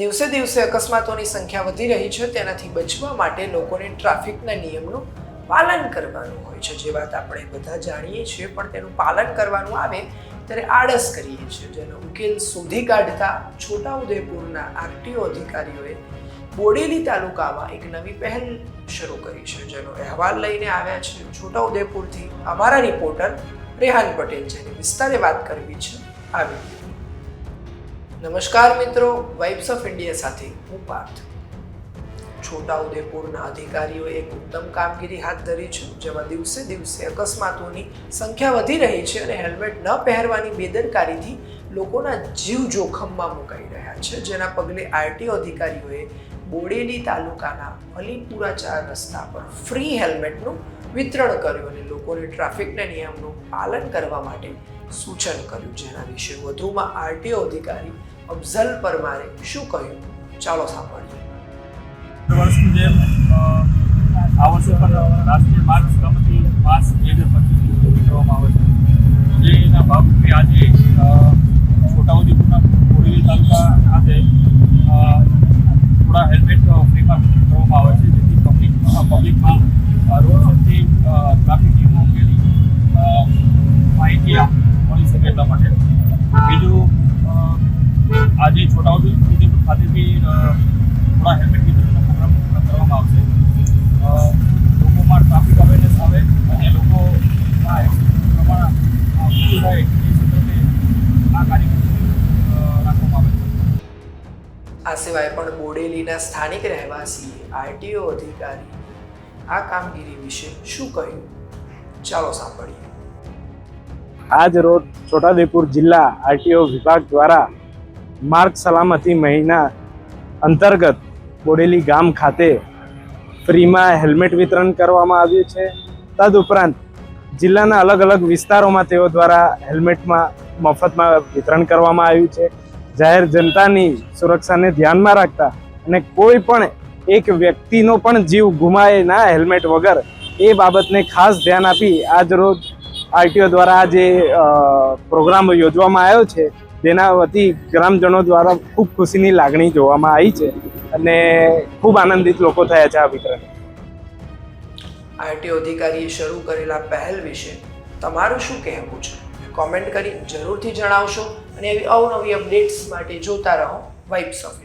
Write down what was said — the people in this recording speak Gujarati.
દિવસે દિવસે અકસ્માતોની સંખ્યા વધી રહી છે, તેનાથી બચવા માટે લોકોને ટ્રાફિકના નિયમનું પાલન કરવાનું હોય છે. જે વાત આપણે બધા જાણીએ છીએ, પણ તેનું પાલન કરવાનું આવે ત્યારે આળસ કરીએ છીએ. જેનો ઉકેલ શોધી કાઢતા છોટાઉદેપુરના આરટીઓ અધિકારીઓએ બોડેલી તાલુકામાં એક નવી પહેલ શરૂ કરી છે, જેનો અહેવાલ લઈને આવ્યા છે. છોટાઉદેપુરથી અમારા રિપોર્ટર રેહાન પટેલ જેની વિસ્તારે વાત કરવી છે આવી નમસ્કાર મિત્રો વાઇબ્સ ઓફ ઇન્ડિયા સાથે હું પાર્થ. છોટાઉદેપુરના અધિકારીઓએ એક ઉત્તમ કામગીરી હાથ ધરી છે, જેમાં દિવસે દિવસે અકસ્માતોની સંખ્યા વધી રહી છે અને હેલ્મેટ ન પહેરવાની બેદરકારીથી લોકોના જીવ જોખમમાં મુકાઈ રહ્યા છે. જેના પગલે આરટીઓ અધિકારીઓએ બોડેલી તાલુકાના અલીપુરા ચાર રસ્તા પર ફ્રી હેલ્મેટનું વિતરણ કર્યું અને લોકોને ટ્રાફિકના નિયમનું પાલન કરવા માટે સૂચન કર્યું. જેના વિશે વધુમાં આરટીઓ અધિકારી અફઝલ પરમારે શું કહ્યું? ચાલો સાંભળીએ. આ વર્ષે પણ રાષ્ટ્રીય માર્ગ સલામતી માસ બે હજાર પચીસ કરવામાં આવે છે. જેના ભાગરૂપે આજે અ, છોટાઉદેપુરના બોડેલી તાલુકા ખાતે અ, થોડા હેલ્મેટ ફ્રીમાં વિતરણ કરવામાં આવે છે જેથી પબ્લિક પબ્લિકમાં રોડ અ, ટ્રાફિક નિયમો અંગેની માહિતી મળી શકે એટલા માટે. બીજું આજે છોટાઉદેપુર ખાતેથી થોડા હેલ્મેટ વિતરણનો પ્રોગ્રામ કરવામાં આવશે અ, લોકોમાં ટ્રાફિક અવેરનેસ આવે અને લોકો આ એક્સિડન્ટ પ્રમાણ અ, ઓછું થાય એ સંદર્ભે આ કાર્યક્રમ અ, રાખવામાં આવે છે આ સિવાય પણ બોડેલીના સ્થાનિક રહેવાસી, આરટીઓ અધિકારી આ કામગીરી વિશે શું કહ્યું? ચાલો સાંભળીએ. આજ રોજ છોટાઉદેપુર જિલ્લા આરટીઓ વિભાગ દ્વારા માર્ગ સલામતી મહિના અંતર્ગત બોડેલી ગામ ખાતે ફ્રીમાં હેલ્મેટ વિતરણ કરવામાં આવ્યું છે. તદુપરાંત જિલ્લાના અલગ અલગ વિસ્તારોમાં તેઓ દ્વારા હેલ્મેટમાં, મફતમાં વિતરણ કરવામાં આવ્યું છે. જાહેર જનતાની સુરક્ષાને ધ્યાનમાં રાખતા અને કોઈ પણ એક વ્યક્તિનો પણ જીવ ગુમાય ના હેલ્મેટ વગર, એ બાબતને ખાસ ધ્યાન આપી આજ રોજ આરટીઓ દ્વારા જે પ્રોગ્રામ યોજવામાં આવ્યો છે, તેના વતી ગ્રામજનો દ્વારા ખૂબ ખુશીની લાગણી જોવામાં આવી છે અને ખૂબ આનંદિત લોકો થયા છે આ વિતરણ. આરટીઓ અધિકારીએ શરૂ કરેલા પહેલ વિશે તમારું શું કહેવું છે? કોમેન્ટ કરી જરૂરથી જણાવશો અને એવી અવનવી અપડેટ્સ માટે જોતા રહો વાઇબ્સ ઓફ